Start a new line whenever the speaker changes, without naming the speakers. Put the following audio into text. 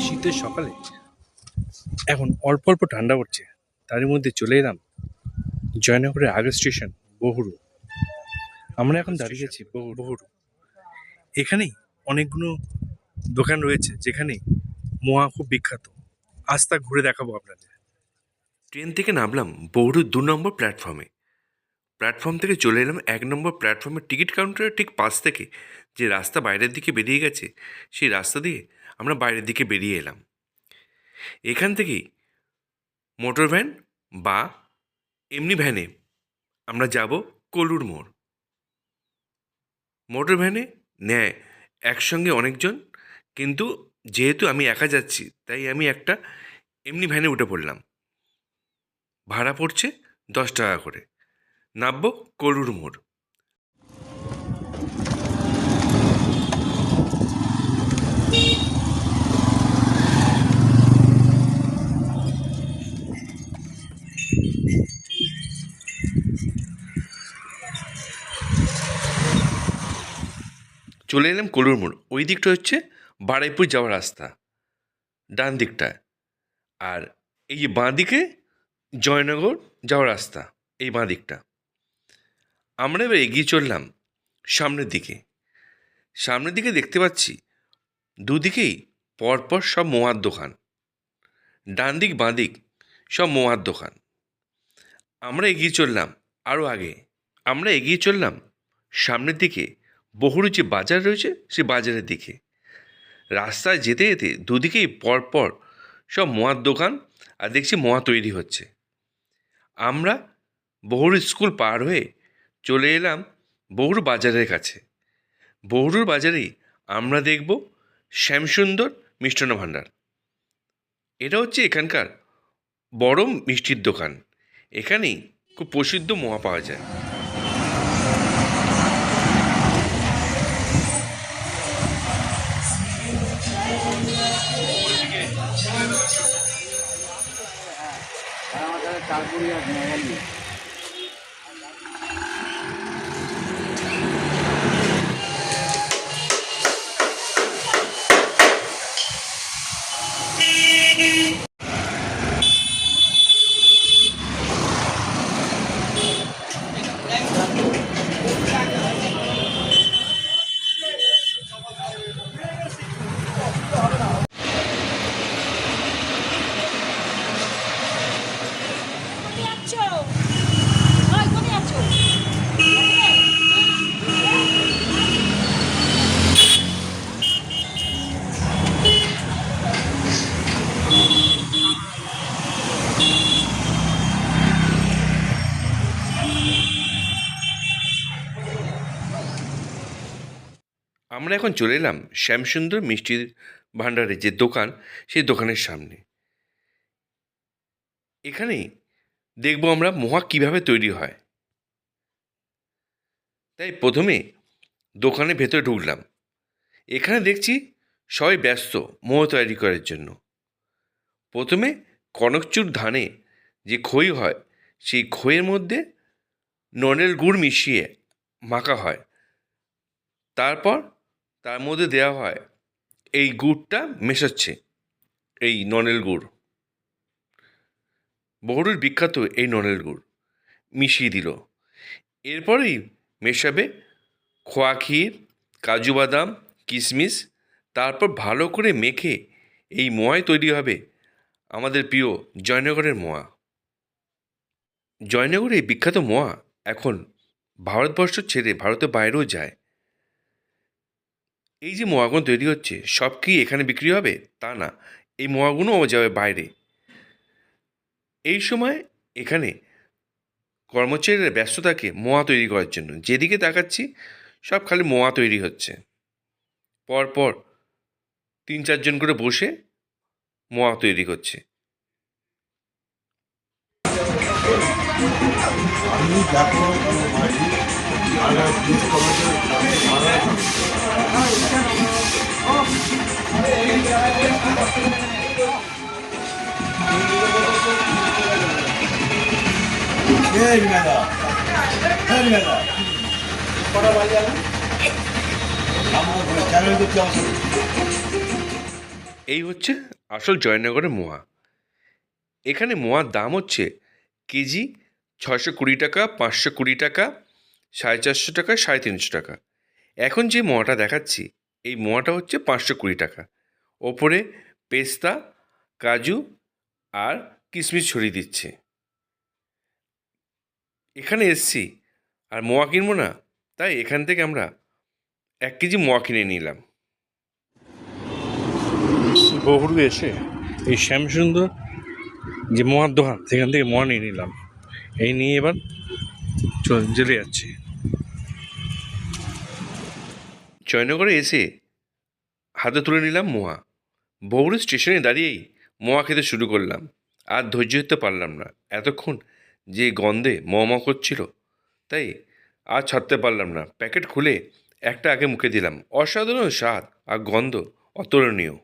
শীতের সকালে এখন অল্প অল্প ঠান্ডা পড়ছে, তারই মধ্যে চলে এলাম জয়নগরের আগের স্টেশন বহুরু আমরা এখন দাঁড়িয়ে আছি বহু- বহুরু এখানেই অনেকগুলো দোকান রয়েছে যেখানে মোয়া খুব বিখ্যাত। আজ তা ঘুরে দেখাবো আপনাদের।
ট্রেন থেকে নামলাম বৌরুর দু নম্বর প্ল্যাটফর্মে। প্ল্যাটফর্ম থেকে চলে এলাম এক নম্বর প্ল্যাটফর্মের টিকিট কাউন্টারের ঠিক পাশ থেকে, যে রাস্তা বাইরের দিকে বেরিয়ে গেছে, সেই রাস্তা দিয়ে আমরা বাইরের দিকে বেরিয়ে এলাম। এখান থেকেই মোটর ভ্যান বা এমনি ভ্যানে আমরা যাব কলুর মোড়। মোটর ভ্যানে নেয় একসঙ্গে অনেকজন, কিন্তু যেহেতু আমি একা যাচ্ছি, তাই আমি একটা এমনি ভ্যানে উঠে পড়লাম। ভাড়া পড়ছে দশ টাকা করে। নামবো করুর মোড়। চলে এলাম কলুর মোড়। ওই দিকটা হচ্ছে বারাইপুর যাওয়ার রাস্তা, ডান দিকটায় আর এই যে বাঁ দিকে জয়নগর যাওয়ার রাস্তা, এই বাঁ দিকটা। আমরা এবার এগিয়ে চললাম সামনের দিকে। সামনের দিকে দেখতে পাচ্ছি দুদিকেই পরপর সব মোয়ার দোকান। ডান দিক, বাঁ দিক সব মোয়ার দোকান। আমরা এগিয়ে চললাম আরও আগে। আমরা এগিয়ে চললাম সামনের দিকে। বহুরু যে বাজার রয়েছে সে বাজারের দিকে। রাস্তায় যেতে যেতে দুদিকেই পরপর সব মোয়ার দোকান আর দেখছি মোয়া তৈরি হচ্ছে। আমরা বহুর স্কুল পার হয়ে চলে এলাম বহুরু বাজারের কাছে। বহুরুর বাজারেই আমরা দেখব শ্যামসুন্দর মিষ্টান্ন ভাণ্ডার। এটা হচ্ছে এখানকার বড় মিষ্টির দোকান। এখানেই খুব প্রসিদ্ধ মোয়া পাওয়া যায়।
কোথায়
আমরা এখন চলে এলাম শ্যামসুন্দর মিষ্টির ভাণ্ডারের যে দোকান, সেই দোকানের সামনে। এখানেই দেখব আমরা মোয়া কীভাবে তৈরি হয়। তাই প্রথমে দোকানের ভেতরে ঢুকলাম। এখানে দেখছি সবাই ব্যস্ত মোয়া তৈরি করার জন্য। প্রথমে কনকচুর ধানে যে খই হয়, সেই খইয়ের মধ্যে ননের গুড় মিশিয়ে মাখা হয়। তারপর তার মধ্যে দেওয়া হয়, এই গুড়টা মেশাচ্ছে, এই ননেল গুড়। বহুরুর বিখ্যাত এই ননেল গুড় মিশিয়ে দিল। এরপরেই মেশাবে খোয়া ক্ষীর, কাজু বাদাম, কিশমিশ, তারপর ভালো করে মেখে এই মোয়ায় তৈরি হবে আমাদের প্রিয় জয়নগরের মোয়া। জয়নগরের বিখ্যাত মোয়া এখন ভারতবর্ষ ছেড়ে ভারতের বাইরেও যায়। এই যে মোয়াগুলো তৈরি হচ্ছে, সব কি এখানে বিক্রি হবে? তা না। এই মোয়াগুলোও যাবে বাইরে। এই সময় এখানে কর্মচারীরা ব্যস্ত থাকে মোয়া তৈরি করার জন্য। যেদিকে তাকাচ্ছি, সব খালি মোয়া তৈরি হচ্ছে। পরপর তিন চারজন করে বসে মোয়া তৈরি করছে।
আমি এই
হচ্ছে আসল জয়নগরের মোয়া। এখানে মোয়ার দাম হচ্ছে কেজি ছয়শো কুড়ি টাকা, পাঁচশো কুড়ি টাকা, সাড়ে চারশো টাকা, সাড়ে তিনশো টাকা। এখন যে মোয়াটা দেখাচ্ছি, এই মোয়াটা হচ্ছে পাঁচশো কুড়ি টাকা। ওপরে পেস্তা কাজু আর কিশমিশ ছড়িয়ে দিচ্ছে। এখানে এসছি। আর মোয়া কিনবো না? তাই এখান থেকে আমরা এক কেজি মোয়া কিনে নিলাম।
বহুরু এসে এই শ্যামসুন্দর যে মোয়ার দোকান সেখান থেকে মোয়া নিয়ে নিলাম। এই নিয়ে এবার চল জেলে যাচ্ছি।
জয়নগরে এসে হাতে তুলে নিলাম মোয়া। বগুড়া স্টেশনে দাঁড়িয়েই মোয়া খেতে শুরু করলাম। আর ধৈর্য হতে পারলাম না। এতক্ষণ যে গন্ধে মোয়া করছিল, তাই আর ছাড়তে পারলাম না। প্যাকেট খুলে একটা আগে মুখে দিলাম। অসাধারণ স্বাদ আর গন্ধ অতুলনীয়।